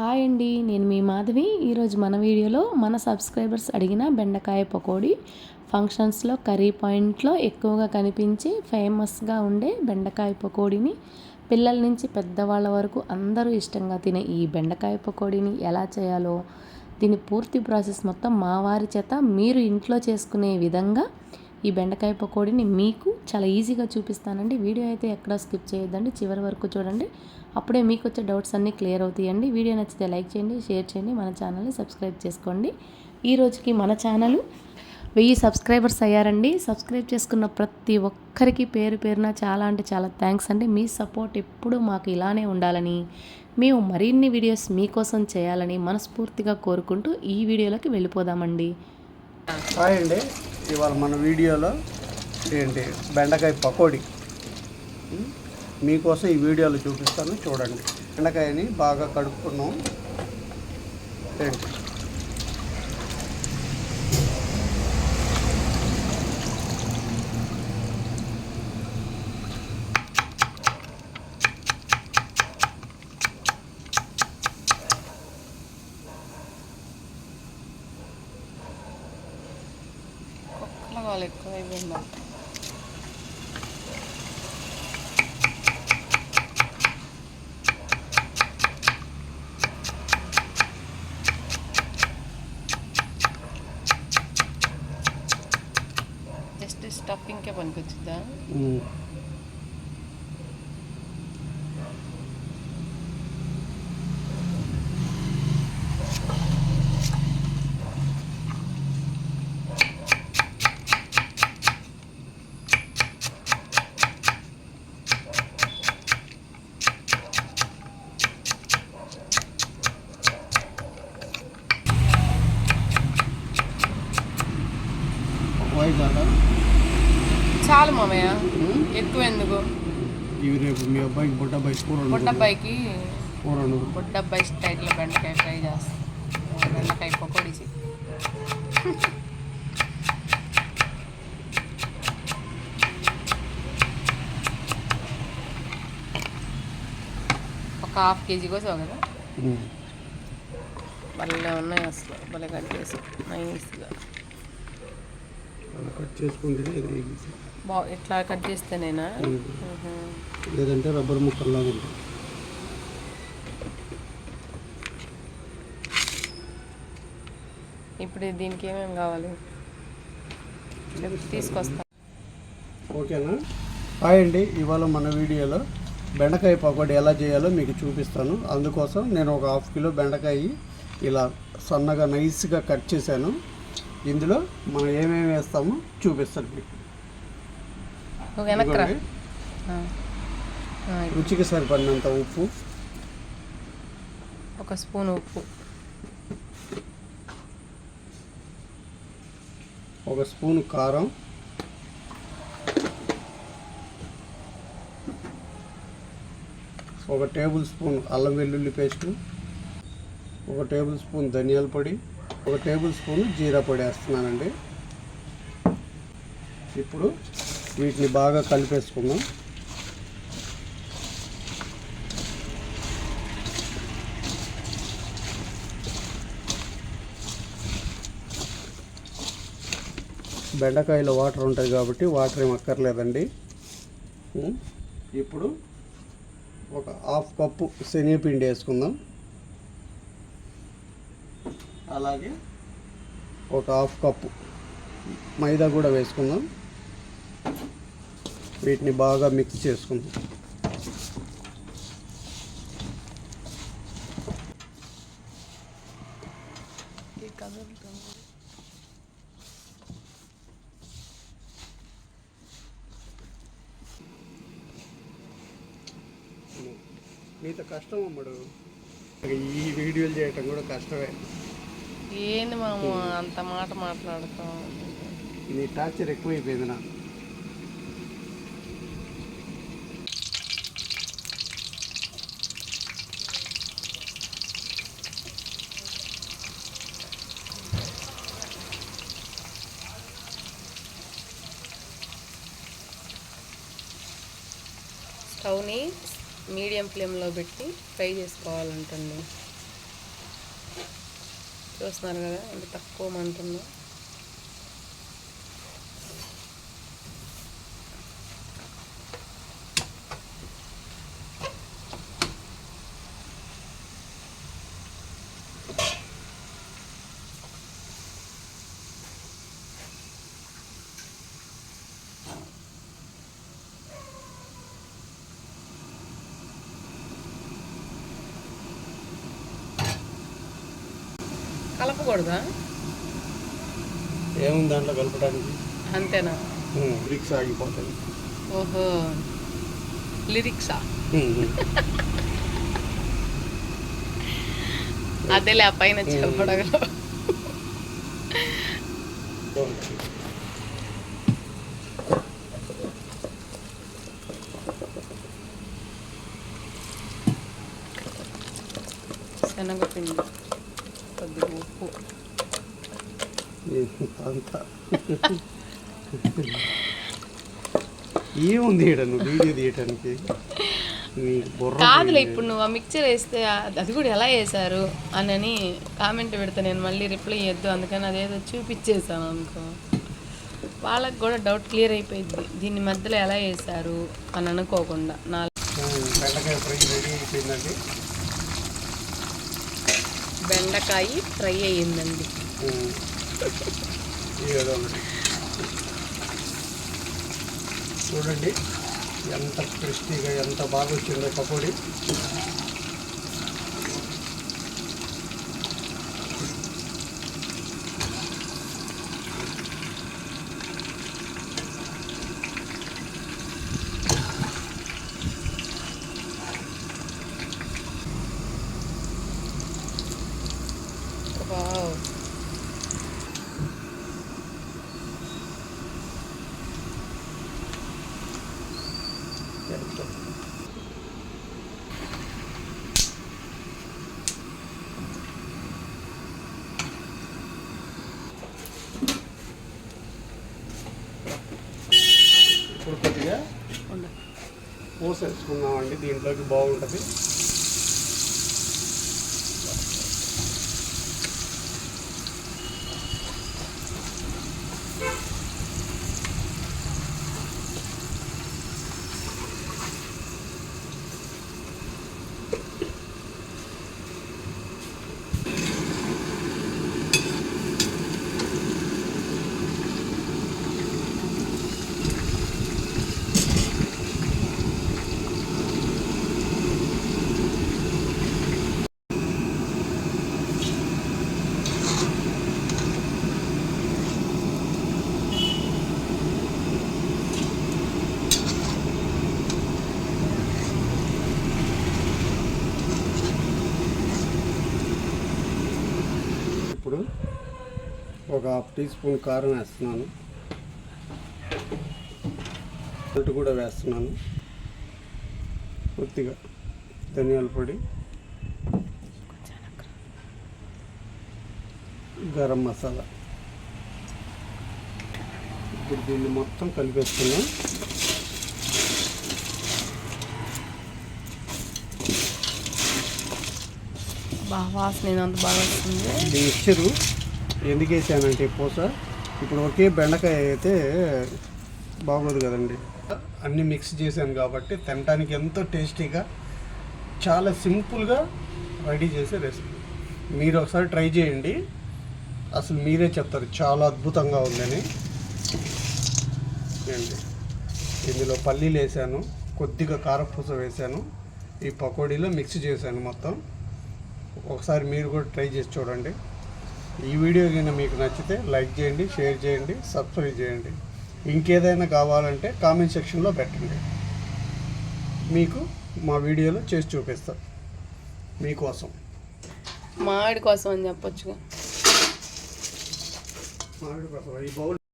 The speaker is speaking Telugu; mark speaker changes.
Speaker 1: హాయ్ అండి నేను మీ మాధవి. ఈరోజు మన వీడియోలో మన సబ్స్క్రైబర్స్ అడిగిన బెండకాయ పకోడీ ఫంక్షన్స్లో కర్రీ పాయింట్లో ఎక్కువగా కనిపించి ఫేమస్గా ఉండే బెండకాయ పకోడీని పిల్లల నుంచి పెద్దవాళ్ళ వరకు అందరూ ఇష్టంగా తినే ఈ బెండకాయ పకోడీని ఎలా చేయాలో దీని పూర్తి ప్రాసెస్ మొత్తం మా వారి చేత మీరు ఇంట్లో చేసుకునే విధంగా ఈ బెండకాయ పకోడీని మీకు చాలా ఈజీగా చూపిస్తానండి. వీడియో అయితే ఎక్కడ స్కిప్ చేయొద్దండి. చివరి వరకు చూడండి. అప్పుడే మీకు వచ్చే డౌట్స్ అన్నీ క్లియర్ అవుతాయండి. వీడియో నచ్చితే లైక్ చేయండి షేర్ చేయండి మన ఛానల్ని సబ్స్క్రైబ్ చేసుకోండి. ఈ రోజుకి మన ఛానల్ వెయ్యి సబ్స్క్రైబర్స్ అయ్యారండి. సబ్స్క్రైబ్ చేసుకున్న ప్రతి ఒక్కరికి పేరు పేరున చాలా అంటే చాలా థ్యాంక్స్ అండి. మీ సపోర్ట్ ఎప్పుడూ మాకు ఇలానే ఉండాలని మేము మరిన్ని వీడియోస్ మీకోసం చేయాలని మనస్ఫూర్తిగా కోరుకుంటూ ఈ వీడియోలోకి వెళ్ళిపోదామండి.
Speaker 2: హాయ్ అండి ఇవాళ మన వీడియోలో ఏంటి? బెండకాయ పకోడీ. మీకోసం ఈ వీడియోలో చూపిస్తాను చూడండి. బెండకాయని బాగా కడుక్కున్నాం. ఏంటి?
Speaker 1: కుక్కల ఎక్కువ అయిపోయింది జస్ట్ స్టఫింగ్కే పనికొచ్చుద్దా?
Speaker 2: ఉం. వైట్ ఆడ
Speaker 1: చాలు మామయ్య
Speaker 2: ఉం?
Speaker 1: ఎక్కువ ఎందుకు
Speaker 2: ఇవి రేపు మీ అబ్బాయికి బుడ్డబ్బాయి కూర వండుకుంటాం.
Speaker 1: బుడ్డబ్బాయికి
Speaker 2: కూర వండుకుంటాం.
Speaker 1: బుడ్డబ్బాయి స్టైల్లో బెండకాయ ఫ్రై చేస్తాం బెండకాయ పకోడీ చెయ్యి. ఒక హాఫ్ కేజీ కోసం కదా
Speaker 2: ఉం.
Speaker 1: భలే ఉన్నాయి అసలు భలే కట్ చేసి నైస్గా
Speaker 2: అలా కట్ చేసుకుంటే ఇది ఈజీ.
Speaker 1: బా ఇట్లా కట్ చేస్తేనేనా.
Speaker 2: లేదంటే రబ్బర్ ముక్కల్లాగా ఉంటుంది.
Speaker 1: ఇప్పుడు దీనికి ఏమేమి కావాలి? తీసుకొస్తా.
Speaker 2: ఓకేనా? హాయ్ అండి. ఇవాళ మన వీడియోలో బెండకాయ పకోడీ ఎలా చేయాలో మీకు చూపిస్తాను. అందుకోసం నేను ఒక హాఫ్ కిలో బెండకాయ ఇలా సన్నగా నైస్గా కట్ చేశాను. ఇందులో మనం ఏమేమి వేస్తామో చూపిస్తాను మీకు. రుచికి సరిపడినంత ఉప్పు.
Speaker 1: ఒక స్పూన్ ఉప్పు.
Speaker 2: ఒక స్పూన్ కారం. ఒక టేబుల్ స్పూన్ అల్లం వెల్లుల్లి పేస్ట్. ఒక టేబుల్ స్పూన్ ధనియాల పొడి. ఒక టేబుల్ స్పూన్ జీరా పొడి వేస్తున్నానండి. ఇప్పుడు వీటిని బాగా కలిపేసుకుందాం. బెండకాయలో వాటర్ ఉంటుంది కాబట్టి వాటర్ ఏం అక్కర్లేదండి. ఇప్పుడు ఒక హాఫ్ కప్పు శనగపిండి వేసుకుందాం. అలాగే ఒక హాఫ్ కప్పు మైదా కూడా వేసుకుందాం. వీటిని బాగా మిక్స్ చేసుకుందాం. నీతో కష్టం అమ్మడు. ఈ వీడియోలు చేయటం కూడా కష్టమే.
Speaker 1: ఏంది మాము అంత మాట మాట్లాడుతాం?
Speaker 2: నీ టార్చర్ ఎక్కువైపోయింది నా
Speaker 1: స్టవ్ని మీడియం ఫ్లేమ్లో పెట్టి ఫ్రై చేసుకోవాలంటండి
Speaker 3: చూస్తున్నారు కదా ఎంత తక్కువ మంటుందో కలపకూడదా?
Speaker 2: ఏముంది దాంట్లో కలపడానికి?
Speaker 3: అంతేనా?
Speaker 2: బ్రిక్స్ ఆగిపోతాయి.
Speaker 3: ఓహో. లిరిక్సా? అదేలే ఆ పైన చెప్పడగల శనగపిండి. కొద్దిగా ఉప్పు
Speaker 2: అంతా ఏముంది నువ్వు వీడియో తీయటానికి.
Speaker 3: కాదులే ఇప్పుడు నువ్వు ఆ మిక్చర్ వేస్తే అది కూడా ఎలా వేశారు అని కామెంట్ పెడితే నేను మళ్ళీ రిప్లై ఇవ్వద్దు అందుకని అదేదో చూపించేసాను అనుకో. వాళ్ళకి కూడా డౌట్ క్లియర్ అయిపోయింది దీన్ని మధ్యలో ఎలా వేశారు అని అనుకోకుండా. నా
Speaker 2: ఉమ్, బెండకాయ ఫ్రై రెడీ అయిపోయిందండి.
Speaker 3: బెండకాయ ఫ్రై అయ్యిందండి.
Speaker 2: చూడండి ఎంత క్రిస్పీగా ఎంత బాగా వచ్చిందో పకోడీ
Speaker 3: వావ్.
Speaker 2: ఎంత ఇప్పుడు కొద్దిగా
Speaker 3: ఉండు.
Speaker 2: పోసేసుకున్నామండి దీంట్లోకి బాగుంటుంది ఇప్పుడు ఒక హాఫ్ టీ స్పూన్ కారం వేస్తున్నాను. సాల్ట్ కూడా వేస్తున్నాను. కొద్దిగా ధనియాల పొడి. గరం మసాలా. ఇప్పుడు దీన్ని మొత్తం కలిపేస్తున్నాం.
Speaker 3: బా వాసన బాగా వస్తుంది.
Speaker 2: మిక్చరు. ఎందుకు వేసానంటే పూస? ఇప్పుడు ఒకే బెండకాయ అయితే బాగోదు కదండి. అన్నీ మిక్స్ చేశాను కాబట్టి తినడానికి ఎంతో టేస్టీగా చాలా సింపుల్గా రెడీ చేసే రెసిపీ మీరు ఒకసారి ట్రై చేయండి. అసలు మీరే చెప్తారు చాలా అద్భుతంగా ఉందని. అండి ఇందులో పల్లీలు వేసాను కొద్దిగా కారపూస వేసాను ఈ పకోడీలో మిక్స్ చేశాను మొత్తం. ఒకసారి మీరు కూడా ట్రై చేసి చూడండి. ఈ వీడియో కింద మీకు నచ్చితే లైక్ చేయండి షేర్ చేయండి సబ్స్క్రైబ్ చేయండి. ఇంకేదైనా కావాలంటే కామెంట్ సెక్షన్లో పెట్టండి. మీకు మా వీడియోలో చేసి చూపిస్తాం. మీకోసం.
Speaker 3: మామిడి కోసం అని చెప్పొచ్చుగా.
Speaker 2: మామిడి కోసం. ఈ బౌల్